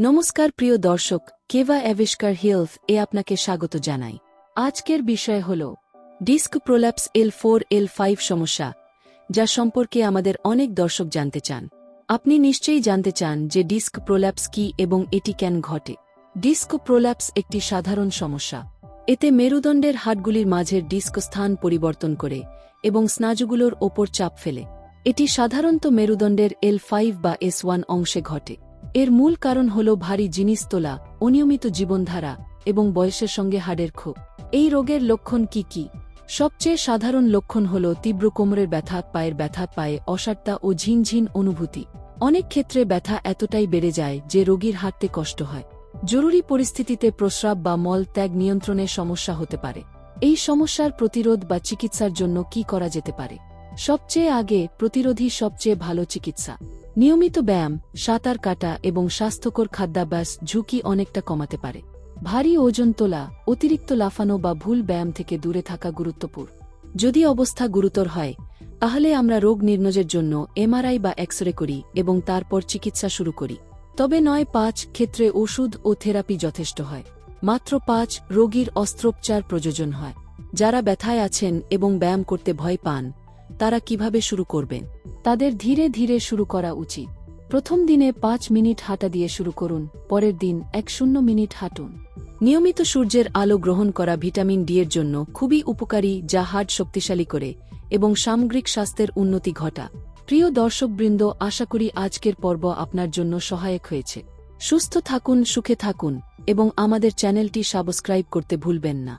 নমস্কার প্রিয় দর্শক কেভা অ্যাভিষ্কার হেলথ এ আপনাকে স্বাগত জানাই। আজকের বিষয় হল, disc prolapse L four, L five সমস্যা, যা সম্পর্কে আমাদের অনেক দর্শক জানতে চান। আপনি নিশ্চয়ই জানতে চান যে ডিস্ক প্রোল্যাপস কি এবং এটি কেন ঘটে। ডিস্ক প্রোল্যাপস একটি সাধারণ সমস্যা। এতে মেরুদণ্ডের হাটগুলির মাঝের ডিস্ক স্থান পরিবর্তন করে এবং স্নাজুগুলোর ওপর চাপ ফেলে। এটি সাধারণত মেরুদণ্ডের এল ফাইভ বা এস ওয়ান অংশে ঘটে। এর মূল কারণ হল ভারী জিনিস তোলা অনিয়মিত জীবনধারা এবং বয়সের সঙ্গে হাড়ের ক্ষোভ। এই রোগের লক্ষণ কি কি? সবচেয়ে সাধারণ লক্ষণ হল তীব্র কোমরের ব্যথা, পায়ের ব্যথা, পায়ে অসারতা ও ঝিনঝিন অনুভূতি। অনেক ক্ষেত্রে ব্যথা এতটাই বেড়ে যায় যে রোগীর হাঁটতে কষ্ট হয়। জরুরি পরিস্থিতিতে প্রস্রাব বা মল ত্যাগ নিয়ন্ত্রণের সমস্যা হতে পারে। এই সমস্যার প্রতিরোধ বা চিকিৎসার জন্য কি করা যেতে পারে? সবচেয়ে আগে প্রতিরোধী সবচেয়ে ভালো চিকিৎসা। নিয়মিত ব্যায়াম, সাঁতার কাটা এবং স্বাস্থ্যকর খাদ্যাভ্যাস ঝুঁকি অনেকটা কমাতে পারে। ভারী ওজন তোলা, অতিরিক্ত লাফানো বা ভুল ব্যায়াম থেকে দূরে থাকা গুরুত্বপূর্ণ। যদি অবস্থা গুরুতর হয়, তাহলে আমরা রোগ নির্ণয়ের জন্য এমআরআই বা এক্স রে করি এবং তারপর চিকিৎসা শুরু করি। তবে নয়, পাঁচ, ক্ষেত্রে ওষুধ ও থেরাপি যথেষ্ট হয়। মাত্র পাঁচ, রোগীর অস্ত্রোপচার প্রয়োজন হয়। যারা ব্যথায় আছেন এবং ব্যায়াম করতে ভয় পান তারা কীভাবে শুরু করবেন? তাদের ধীরে ধীরে শুরু করা উচিত। প্রথম দিনে পাঁচ মিনিট হাঁটা দিয়ে শুরু করুন, পরের দিন এক শূন্য মিনিট হাঁটুন। নিয়মিত সূর্যের আলো গ্রহণ করা ভিটামিন ডি এর জন্য খুবই উপকারী, যা হার্ট শক্তিশালী করে এবং সামগ্রিক স্বাস্থ্যের উন্নতি ঘটা। প্রিয় দর্শকবৃন্দ, আশা করি আজকের পর্ব আপনার জন্য সহায়ক হয়েছে। সুস্থ থাকুন, সুখে থাকুন এবং আমাদের চ্যানেলটি সাবস্ক্রাইব করতে ভুলবেন না।